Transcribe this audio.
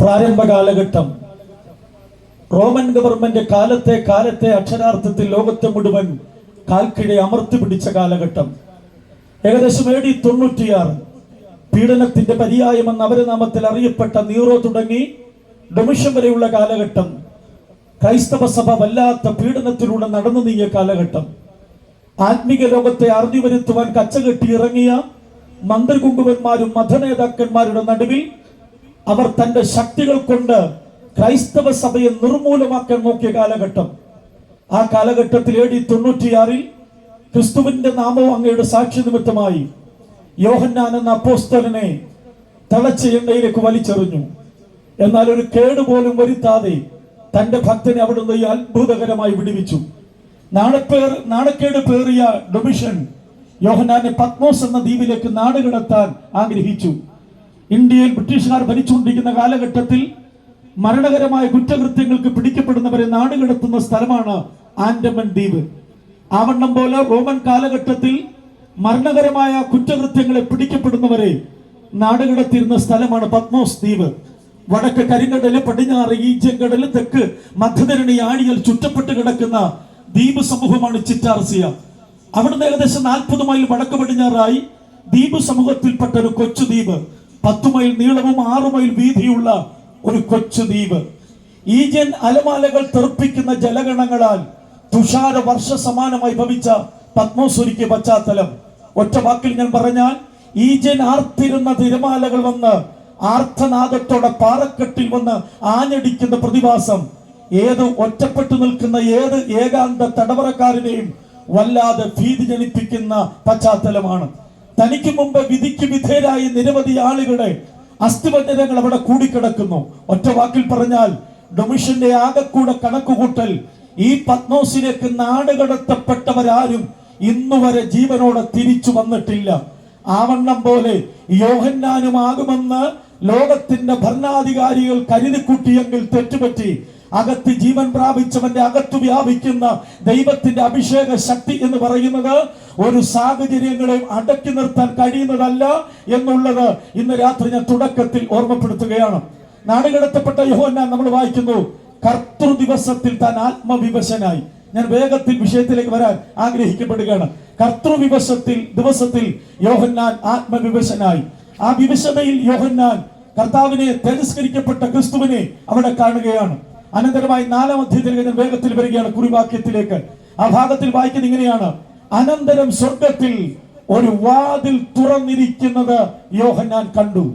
പ്രാരംഭ കാലഘട്ടം. Roman government കാലത്തെ കാലത്തെ അക്ഷരാർത്ഥത്തിൽ ലോകത്തെ മുഴുവൻ കാൽക്കിഴെ അമർത്തി പിടിച്ച കാലഘട്ടം. ഏകദേശം ഡി തൊണ്ണൂറ്റിയാറ്. പീഡനത്തിന്റെ പര്യായമെന്ന് അവരനാമത്തിൽ അറിയപ്പെട്ട നീറോ തുടങ്ങി ഡൊമിഷൻ വരെയുള്ള കാലഘട്ടം. ക്രൈസ്തവ സഭ വല്ലാത്ത പീഡനത്തിലൂടെ നടന്നു നീങ്ങിയ കാലഘട്ടം. ആത്മീക ലോകത്തെ അറിഞ്ഞു വരുത്തുവാൻ കച്ചകെട്ടി ഇറങ്ങിയ മന്ത്രികുങ്കുവന്മാരും മതനേതാക്കന്മാരുടെ നടുവിൽ അവർ തന്റെ ശക്തികൾ കൊണ്ട് ക്രൈസ്തവ സഭയെ നിർമൂലമാക്കാൻ നോക്കിയ കാലഘട്ടം. ആ കാലഘട്ടത്തിൽ ഡി തൊണ്ണൂറ്റിയാറിൽ ക്രിസ്തുവിന്റെ നാമവും അങ്ങയുടെ സാക്ഷി നിമിത്തമായി യോഹന്നാൻ എന്ന അപ്പോസ്തലിനെ തിളച്ച എണ്ണയിലേക്ക് വലിച്ചെറിഞ്ഞു. എന്നാൽ ഒരു കേട് പോലും വരുത്താതെ തന്റെ ഭക്തനെ അവിടുന്ന് ഈ അത്ഭുതകരമായി വിടുവിച്ചു. നാണപ്പേർ നാണക്കേട് പേറിയ ഡൊമിഷൻ യോഹന്നാനെ പത്മോസ് എന്ന ദ്വീപിലേക്ക് നാടുകടത്താൻ ആഗ്രഹിച്ചു. ഇന്ത്യയിൽ ബ്രിട്ടീഷുകാർ ഭരിച്ചുകൊണ്ടിരിക്കുന്ന കാലഘട്ടത്തിൽ മരണകരമായ കുറ്റകൃത്യങ്ങൾക്ക് പിടിക്കപ്പെടുന്നവരെ നാടുകടത്തുന്ന സ്ഥലമാണ് ആൻഡമൻ ദ്വീപ്. ആവണ്ണം പോലെ റോമൻ കാലഘട്ടത്തിൽ മരണകരമായ കുറ്റകൃത്യങ്ങളെ പിടിക്കപ്പെടുന്നവരെ നാടുകടത്തിരുന്ന സ്ഥലമാണ് പത്മോസ് ദ്വീപ്. വടക്ക് കരിങ്കടൽ പടിഞ്ഞാറ് ഈജങ്കടൽ തെക്ക് മധ്യധരണി ആഴികൾ ചുറ്റപ്പെട്ട് കിടക്കുന്ന ദ്വീപ് സമൂഹമാണ് ചിറ്റാർസിയ. അവിടുന്ന് ഏകദേശം നാൽപ്പത് മൈൽ വടക്ക് പടിഞ്ഞാറായി ദ്വീപ് സമൂഹത്തിൽപ്പെട്ട ഒരു കൊച്ചു ദ്വീപ്. പത്തു മൈൽ നീളവും ആറു മൈൽ വീതിയുള്ള ഒരു കൊച്ചു ദ്വീപ്. ഈജൻ അലമാലകൾ തെറിപ്പിക്കുന്ന ജലഗണങ്ങളാൽ തുഷാര വർഷ സമാനമായി ഭവിച്ച പത്മോസുരിക്ക് പശ്ചാത്തലം. ഒറ്റ വാക്കിൽ ഞാൻ പറഞ്ഞാൽ ഈജൻ ആർത്തിരുന്ന തിരമാലകൾ വന്ന് ആർത്തനാദത്തോടെ പാറക്കെട്ടിൽ വന്ന് ആഞ്ഞടിക്കുന്ന പ്രതിഭാസം ഏത് ഒറ്റപ്പെട്ടു നിൽക്കുന്ന ഏത് ഏകാന്ത തടവറക്കാരനെയും വല്ലാതെ ഭീതി ജനിപ്പിക്കുന്ന പശ്ചാത്തലമാണ്. തനിക്ക് മുമ്പ് വിധിക്ക് വിധേയരായ നിരവധി ആളുകളുടെ അസ്ഥിപഞ്ജരങ്ങൾ അവിടെ കൂടിക്കിടക്കുന്നു. ഒറ്റ വാക്കിൽ പറഞ്ഞാൽ ഡൊമിഷന്റെ ആകെക്കൂടെ കണക്കുകൂട്ടൽ ഈ പത്മോസിലേക്ക് നാടുകടത്തപ്പെട്ടവരാരും ഇന്നുവരെ ജീവനോടെ തിരിച്ചു വന്നിട്ടില്ല. ആവണ്ണം പോലെ യോഹന്നാനും യോഹന്നാനുമാകുമെന്ന് ലോകത്തിന്റെ ഭരണാധികാരികൾ കരുതിക്കൂട്ടിയെങ്കിൽ തെറ്റുപറ്റി അകത്ത് ജീവൻ പ്രാപിച്ചവന്റെ അകത്ത് വ്യാപിക്കുന്ന ദൈവത്തിന്റെ അഭിഷേക ശക്തി എന്ന് പറയുന്നത് ഒരു സാഹചര്യങ്ങളെയും അടക്കി നിർത്താൻ കഴിയുന്നതല്ല എന്നുള്ളത് ഇന്ന് രാത്രി ഞാൻ തുടക്കത്തിൽ ഓർമ്മപ്പെടുത്തുകയാണ്. നാടുകടത്തപ്പെട്ട യോഹന്നാൻ നമ്മൾ വായിക്കുന്നു കർത്തൃ ദിവസത്തിൽ താൻ ആത്മവിവശനായി. ഞാൻ വേഗത്തിൽ വിഷയത്തിലേക്ക് വരാൻ ആഗ്രഹിക്കപ്പെടുകയാണ്. കർത്തൃവിവശത്തിൽ ദിവസത്തിൽ യോഹന്നാൻ ആത്മവിവശനായി. ആ വിവശതയിൽ യോഹന്നാൻ കർത്താവിനെ തിരസ്കരിക്കപ്പെട്ട ക്രിസ്തുവിനെ അവിടെ കാണുകയാണ്. അനന്തരമായി നാലാം അധ്യയത്തിൽ ഞാൻ വേഗത്തിൽ വരികയാണ് കുറിവാക്യത്തിലേക്ക്. ആ ഭാഗത്തിൽ വായിക്കുന്നത് ഇങ്ങനെയാണ്. അനന്തരം സ്വർഗത്തിൽ ഒരു വാതിൽ തുറന്നിരിക്കുന്നത് യോഹന്നാൻ കണ്ടു.